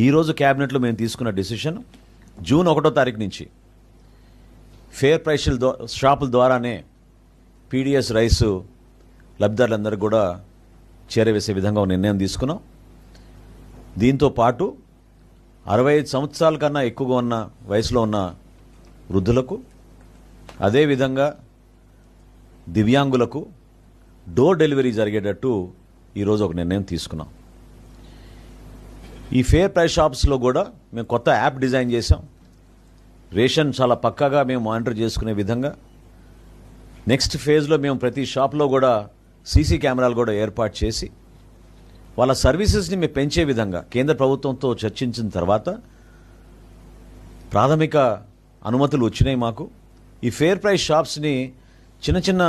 ఈరోజు క్యాబినెట్లో మేము తీసుకున్న డిసిషన్ జూన్ ఒకటో తారీఖు నుంచి ఫేర్ ప్రైస్ల షాపుల ద్వారానే పీడిఎస్ రైస్ లబ్ధిదారులందరూ కూడా చేరవేసే విధంగా ఒక నిర్ణయం తీసుకున్నాం. దీంతో పాటు అరవై ఐదు సంవత్సరాల కన్నా ఎక్కువగా ఉన్న వయసులో ఉన్న వృద్ధులకు అదేవిధంగా దివ్యాంగులకు డోర్ డెలివరీ జరిగేటట్టు ఈరోజు ఒక నిర్ణయం తీసుకున్నాం. ఈ ఫేర్ ప్రైస్ షాప్స్లో కూడా మేము కొత్త యాప్ డిజైన్ చేసాం రేషన్ చాలా పక్కాగా మేము మానిటర్ చేసుకునే విధంగా. నెక్స్ట్ ఫేజ్లో మేము ప్రతి షాప్లో కూడా సీసీ కెమెరాలు కూడా ఏర్పాటు చేసి వాళ్ళ సర్వీసెస్ని మేము పెంచే విధంగా కేంద్ర ప్రభుత్వంతో చర్చించిన తర్వాత ప్రాథమిక అనుమతులు వచ్చినాయి మాకు. ఈ ఫేర్ ప్రైస్ షాప్స్ని చిన్న చిన్న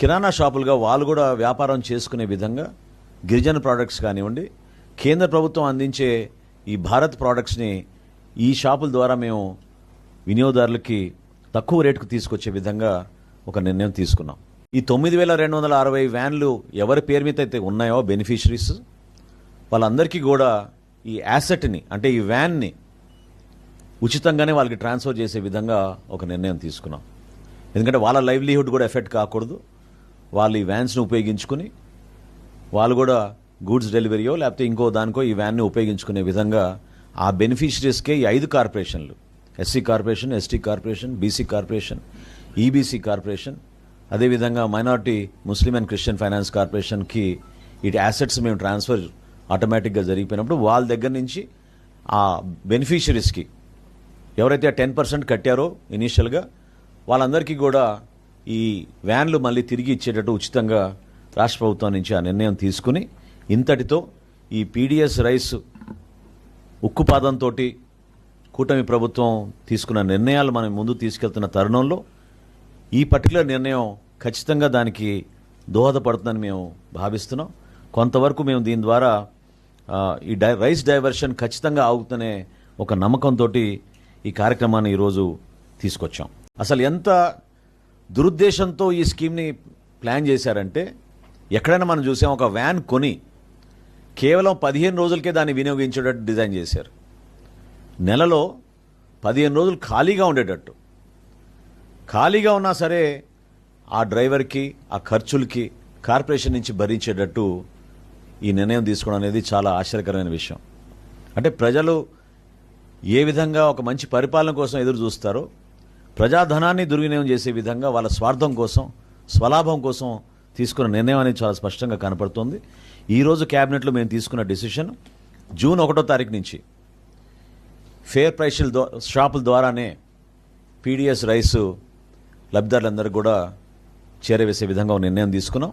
కిరాణా షాపులుగా వాళ్ళు కూడా వ్యాపారం చేసుకునే విధంగా గిరిజన ప్రోడక్ట్స్ కానివ్వండి కేంద్ర ప్రభుత్వం అందించే ఈ భారత్ ప్రోడక్ట్స్ని ఈ షాపుల ద్వారా మేము వినియోగదారులకి తక్కువ రేటుకు తీసుకొచ్చే విధంగా ఒక నిర్ణయం తీసుకున్నాం. ఈ తొమ్మిది వేల రెండు వందల అరవై వ్యాన్లు ఎవరి పేరు మీద అయితే ఉన్నాయో బెనిఫిషరీస్ వాళ్ళందరికీ కూడా ఈ యాసెట్ని అంటే ఈ వ్యాన్ని ఉచితంగానే వాళ్ళకి ట్రాన్స్ఫర్ చేసే విధంగా ఒక నిర్ణయం తీసుకున్నాం. ఎందుకంటే వాళ్ళ లైవ్లీహుడ్ కూడా ఎఫెక్ట్ కాకూడదు. వాళ్ళు ఈ వ్యాన్స్ని ఉపయోగించుకుని వాళ్ళు కూడా గూడ్స్ డెలివరీయో లేకపోతే ఇంకో దానికో ఈ వ్యాన్ని ఉపయోగించుకునే విధంగా ఆ బెనిఫిషరీస్కే ఈ ఐదు కార్పొరేషన్లు. SC corporation ST corporation BC corporation EBC corporation అదేవిధంగా minority Muslim and Christian finance కార్పొరేషన్కి ఇటు యాసెట్స్ మేము ట్రాన్స్ఫర్ ఆటోమేటిక్గా జరిగిపోయినప్పుడు వాళ్ళ దగ్గర నుంచి ఆ బెనిఫిషరీస్కి ఎవరైతే టెన్ పర్సెంట్ కట్టారో ఇనీషియల్గా వాళ్ళందరికీ కూడా ఈ వ్యాన్లు మళ్ళీ తిరిగి ఇచ్చేటట్టు ఉచితంగా రాష్ట్ర ప్రభుత్వం నుంచి ఆ నిర్ణయం తీసుకుని ఇంతటితో ఈ పీడిఎస్ రైస్ ఉక్కుపాదంతో కూటమి ప్రభుత్వం తీసుకున్న నిర్ణయాలు మనం ముందు తీసుకెళ్తున్న తరుణంలో ఈ పర్టికులర్ నిర్ణయం ఖచ్చితంగా దానికి దోహదపడుతుందని మేము భావిస్తున్నాం. కొంతవరకు మేము దీని ద్వారా ఈ డై రైస్ డైవర్షన్ ఖచ్చితంగా ఆగుతనే ఒక నమ్మకంతో ఈ కార్యక్రమాన్ని ఈరోజు తీసుకొచ్చాం. అసలు ఎంత దురుద్దేశంతో ఈ స్కీమ్ని ప్లాన్ చేశారంటే ఎక్కడైనా మనం చూసాం ఒక వ్యాన్ కొని కేవలం పదిహేను రోజులకే దాన్ని వినియోగించేటట్టు డిజైన్ చేశారు. నెలలో పదిహేను రోజులు ఖాళీగా ఉండేటట్టు. ఖాళీగా ఉన్నా సరే ఆ డ్రైవర్కి ఆ ఖర్చులకి కార్పొరేషన్ నుంచి భరించేటట్టు ఈ నిర్ణయం తీసుకోవడం అనేది చాలా ఆశ్చర్యకరమైన విషయం. అంటే ప్రజలు ఏ విధంగా ఒక మంచి పరిపాలన కోసం ఎదురు చూస్తారో ప్రజాధనాన్ని దుర్వినియోగం చేసే విధంగా వాళ్ళ స్వార్థం కోసం స్వలాభం కోసం తీసుకున్న నిర్ణయం అనేది చాలా స్పష్టంగా కనపడుతోంది. ఈరోజు క్యాబినెట్లో మేము తీసుకున్న డిసిషన్ జూన్ ఒకటో తారీఖు నుంచి ఫేర్ ప్రైస్ల షాపుల ద్వారానే పీడిఎస్ రైస్ లబ్ధిదారులందరూ కూడా చేరవేసే విధంగా ఒక నిర్ణయం తీసుకున్నాం.